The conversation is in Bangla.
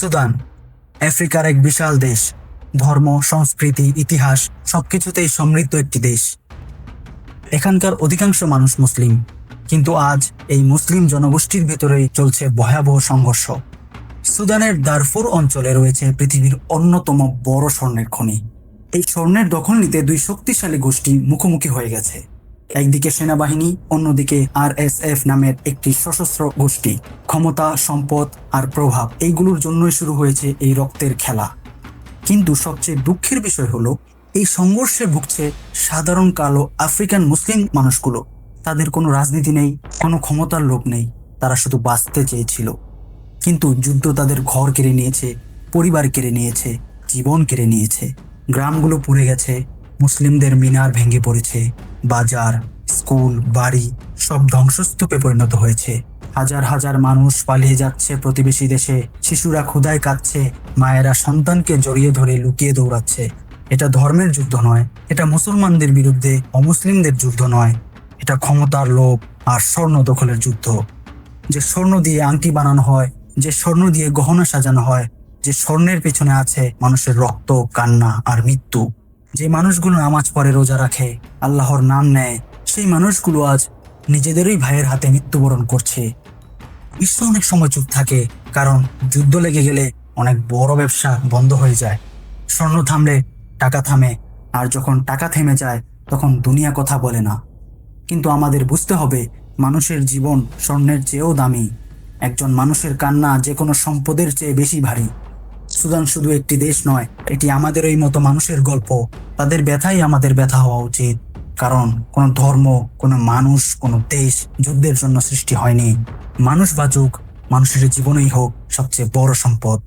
সুদান, আফ্রিকার এক বিশাল দেশ, ধর্ম, সংস্কৃতি, ইতিহাস, সবকিছুতেই সমৃদ্ধ একটি দেশ। এখানকার অধিকাংশ মানুষ মুসলিম, কিন্তু আজ এই মুসলিম জনগোষ্ঠীর ভেতরেই চলছে ভয়াবহ সংঘর্ষ। সুদানের দারফুর অঞ্চলে রয়েছে পৃথিবীর অন্যতম বড় স্বর্ণের খনি। এই স্বর্ণের দখল নিতে দুই শক্তিশালী গোষ্ঠী মুখোমুখি হয়ে গেছে। একদিকে সেনাবাহিনী, অন্যদিকে আর এস এফ নামের একটি সশস্ত্র গোষ্ঠী। ক্ষমতা, সম্পদ আর প্রভাব এইগুলোর জন্যই শুরু হয়েছে এই রক্তের খেলা। কিন্তু সবচেয়ে দুঃখের বিষয় হলো, এই সংঘর্ষে ভুগছে সাধারণ কালো আফ্রিকান মুসলিম মানুষগুলো। তাদের কোনো রাজনীতি নেই, কোনো ক্ষমতার লোভ নেই, তারা শুধু বাঁচতে চেয়েছিল। কিন্তু যুদ্ধ তাদের ঘর কেড়ে নিয়েছে, পরিবার কেড়ে নিয়েছে, জীবন কেড়ে নিয়েছে। গ্রামগুলো পুড়ে গেছে, মুসলিমদের মিনার ভেঙে পড়েছে। বাজার, স্কুল, বাড়ি সব ধ্বংসস্তূপে পরিণত হয়েছে। হাজার হাজার মানুষ পালিয়ে যাচ্ছে প্রতিবেশী দেশে। শিশুরা ক্ষুদায় কাঁদছে, মায়েরা সন্তানকে জড়িয়ে ধরে লুকিয়ে দৌড়াচ্ছে। এটা ধর্মের যুদ্ধ নয়, এটা মুসলমানদের বিরুদ্ধে অমুসলিমদের যুদ্ধ নয়। এটা ক্ষমতার লোভ আর স্বর্ণ দখলের যুদ্ধ। যে স্বর্ণ দিয়ে আংটি বানানো হয়, যে স্বর্ণ দিয়ে গহনা সাজানো হয়, যে স্বর্ণের পেছনে আছে মানুষের রক্ত, কান্না আর মৃত্যু। যে মানুষগুলো নামাজ পড়ে, রোজা রাখে, আল্লাহর নাম নেয়, সেই মানুষগুলো আজ নিজেদেরই ভাইয়ের হাতে মৃত্যুবরণ করছে। বিশ্ব অনেক সময় চুপ থাকে, কারণ যুদ্ধ লেগে গেলে অনেক বড় ব্যবসা বন্ধ হয়ে যায়। স্বর্ণ থামলে টাকা থামে, আর যখন টাকা থেমে যায়, তখন দুনিয়া কথা বলে না। কিন্তু আমাদের বুঝতে হবে, মানুষের জীবন স্বর্ণের চেয়েও দামি। একজন মানুষের কান্না যে কোনো সম্পদের চেয়ে বেশি ভারী। সুদান শুধু একটি দেশ নয়, এটি আমাদের এই মতো মানুষের গল্প। তাদের ব্যথাই আমাদের ব্যথা হওয়া উচিত। কারণ কোনো ধর্ম, কোনো মানুষ, কোন দেশ যুদ্ধের জন্য সৃষ্টি হয়নি। মানুষ বাঁচুক, মানুষের জীবনেই হোক সবচেয়ে বড় সম্পদ।